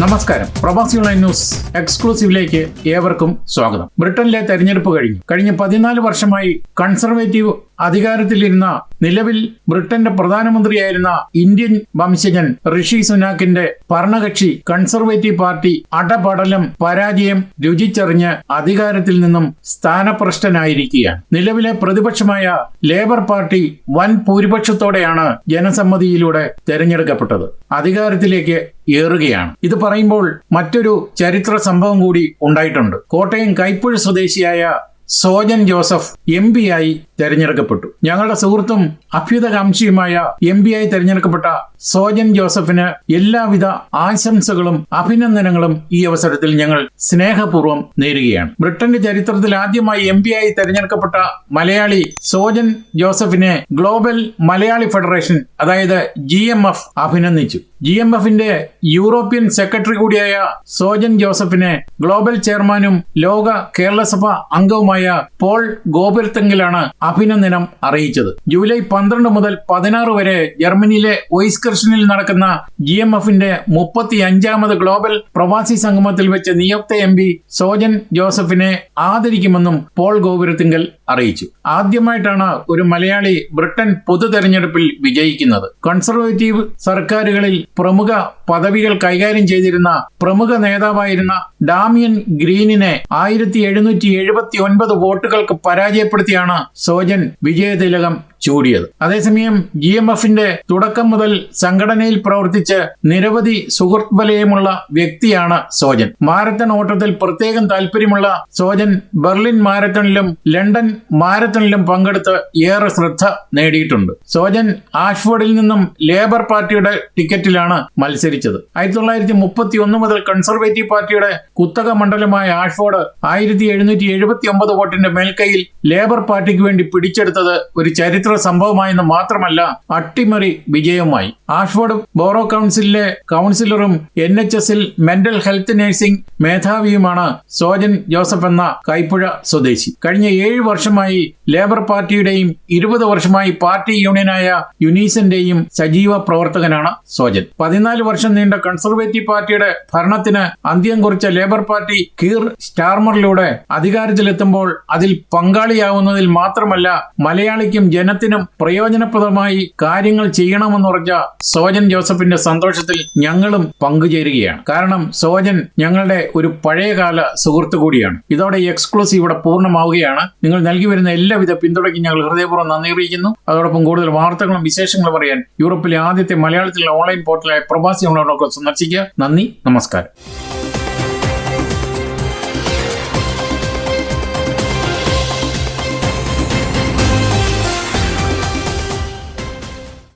നമസ്കാരം. പ്രവാസി online news എക്സ്ക്ലൂസീവിലേക്ക് ഏവർക്കും സ്വാഗതം. ബ്രിട്ടനിലെ തെരഞ്ഞെടുപ്പ് കഴിഞ്ഞു. കഴിഞ്ഞ പതിനാല് വർഷമായി കൺസർവേറ്റീവ് അധികാരത്തിലിരുന്ന നിലവിൽ ബ്രിട്ടന്റെ പ്രധാനമന്ത്രിയായിരുന്ന ഇന്ത്യൻ വംശജൻ ഋഷി സുനാക്കിന്റെ ഭരണകക്ഷി കൺസർവേറ്റീവ് പാർട്ടി അടപടലം പരാജയം രുചിച്ചറിഞ്ഞ് അധികാരത്തിൽ നിന്നും സ്ഥാനഭ്രഷ്ടനായിരിക്കുകയാണ്. നിലവിലെ പ്രതിപക്ഷമായ ലേബർ പാർട്ടി വൻ ഭൂരിപക്ഷത്തോടെയാണ് ജനസമ്മതിയിലൂടെ തെരഞ്ഞെടുക്കപ്പെട്ടത്. അധികാരത്തിലേക്ക് ഏറുകയാണ്. ഇത് പറയുമ്പോൾ മറ്റൊരു ചരിത്ര സംഭവം കൂടി ഉണ്ടായിട്ടുണ്ട്. കോട്ടയം കൈപ്പുഴ സ്വദേശിയായ സോജൻ ജോസഫ് എം പി ആയി തെരഞ്ഞെടുക്കപ്പെട്ടു. ഞങ്ങളുടെ സുഹൃത്തും അഭ്യുതകാംക്ഷിയുമായ എം പി ആയി തെരഞ്ഞെടുക്കപ്പെട്ട സോജൻ ജോസഫിന് എല്ലാവിധ ആശംസകളും അഭിനന്ദനങ്ങളും ഈ അവസരത്തിൽ ഞങ്ങൾ സ്നേഹപൂർവം നേരുകയാണ്. ബ്രിട്ടന്റെ ചരിത്രത്തിൽ ആദ്യമായി എം പി ആയി തെരഞ്ഞെടുക്കപ്പെട്ട മലയാളി സോജൻ ജോസഫിനെ ഗ്ലോബൽ മലയാളി ഫെഡറേഷൻ അതായത് ജി അഭിനന്ദിച്ചു. ജി എം എഫിന്റെ യൂറോപ്യൻ സെക്രട്ടറി കൂടിയായ സോജൻ ജോസഫിനെ ഗ്ലോബൽ ചെയർമാനും ലോക കേരളസഭ അംഗവുമായ പോൾ ഗോപുരത്തെങ്കിലാണ് അഭിനന്ദനം അറിയിച്ചത്. ജൂലൈ പന്ത്രണ്ട് മുതൽ പതിനാറ് വരെ ജർമ്മനിയിലെ ഓയിസ്കർഷനിൽ നടക്കുന്ന ജി എം എഫിന്റെ മുപ്പത്തി അഞ്ചാമത് ഗ്ലോബൽ പ്രവാസി സംഗമത്തിൽ വെച്ച് നിയുക്ത എം പി സോജൻ ജോസഫിനെ ആദരിക്കുമെന്നും പോൾ ഗോപുരത്തിങ്കൽ അറിയിച്ചു. ആദ്യമായിട്ടാണ് ഒരു മലയാളി ബ്രിട്ടൻ പൊതു തെരഞ്ഞെടുപ്പിൽ വിജയിക്കുന്നത്. കൺസർവേറ്റീവ് സർക്കാരുകളിൽ പ്രമുഖ പദവികൾ കൈകാര്യം ചെയ്തിരുന്ന പ്രമുഖ നേതാവായിരുന്ന ഡാമിയൻ ഗ്രീനിനെ ആയിരത്തി എഴുന്നൂറ്റി എഴുപത്തി ഒൻപത് വോട്ടുകൾക്ക് പരാജയപ്പെടുത്തിയാണ് സോജൻ വിജയതിലകം ചൂടിയത്. അതേസമയം ജി എം എഫിന്റെ തുടക്കം മുതൽ സംഘടനയിൽ പ്രവർത്തിച്ച് നിരവധി സുഹൃത്ത് വലയമുള്ള വ്യക്തിയാണ് സോജൻ. മാരത്തൺ ഓട്ടത്തിൽ പ്രത്യേകം താല്പര്യമുള്ള സോജൻ ബെർലിൻ മാരത്തണിലും ലണ്ടൻ മാരത്തണിലും പങ്കെടുത്ത് ഏറെ ശ്രദ്ധ നേടിയിട്ടുണ്ട്. സോജൻ ആഷ്ഫോർഡിൽ നിന്നും ലേബർ പാർട്ടിയുടെ ടിക്കറ്റിലാണ് മത്സരിച്ചത്. ആയിരത്തി തൊള്ളായിരത്തി മുപ്പത്തി ഒന്ന് മുതൽ കൺസർവേറ്റീവ് പാർട്ടിയുടെ കുത്തക മണ്ഡലമായ ആഷ്ഫോർഡ് ആയിരത്തി എഴുന്നൂറ്റി എഴുപത്തി ഒമ്പത് വോട്ടിന്റെ മേൽക്കൈയിൽ ലേബർ പാർട്ടിക്ക് വേണ്ടി പിടിച്ചെടുത്തത് ഒരു ചരിത്ര സംഭവമായെന്ന് മാത്രമല്ല അട്ടിമറി വിജയവുമായി. ആഷ്ഫോർഡ് ബോറോ കൗൺസിലിലെ കൗൺസിലറും എൻ എച്ച് എസിൽ മെന്റൽ ഹെൽത്ത് നഴ്സിംഗ് മേധാവിയുമാണ് സോജൻ ജോസഫ് എന്ന കൈപ്പുഴ സ്വദേശി. കഴിഞ്ഞ ഏഴ് വർഷമായി ലേബർ പാർട്ടിയുടെയും ഇരുപത് വർഷമായി പാർട്ടി യൂണിയനായ യുനീസിന്റെയും സജീവ പ്രവർത്തകനാണ് സോജൻ. പതിനാല് വർഷം നീണ്ട കൺസർവേറ്റീവ് പാർട്ടിയുടെ ഭരണത്തിന് അന്ത്യം കുറിച്ച ലേബർ പാർട്ടി കീർ സ്റ്റാർമറിലൂടെ അധികാരത്തിലെത്തുമ്പോൾ അതിൽ പങ്കാളിയാവുന്നതിൽ മാത്രമല്ല മലയാളിക്കും ജനത്തിനും പ്രയോജനപ്രദമായി കാര്യങ്ങൾ ചെയ്യണമെന്നുറച്ച സോജൻ ജോസഫിന്റെ സന്തോഷത്തിൽ ഞങ്ങളും പങ്കുചേരുകയാണ്. കാരണം സോജൻ ഞങ്ങളുടെ ഒരു പഴയകാല സുഹൃത്തു കൂടിയാണ്. ഇതോടെ എക്സ്ക്ലൂസീവ് ഇവിടെ പൂർണമാവുകയാണ്. നിങ്ങൾ നൽകി വരുന്ന എല്ലാവിധ പിന്തുണയ്ക്കും ഞങ്ങൾ ഹൃദയപൂർവം നന്ദി അറിയിക്കുന്നു. അതോടൊപ്പം കൂടുതൽ വാർത്തകളും വിശേഷങ്ങളും അറിയാൻ യൂറോപ്പിലെ ആദ്യത്തെ മലയാളത്തിലുള്ള ഓൺലൈൻ പോർട്ടലായ പ്രവാസി സന്ദർശിക്കുക. നന്ദി നമസ്കാരം.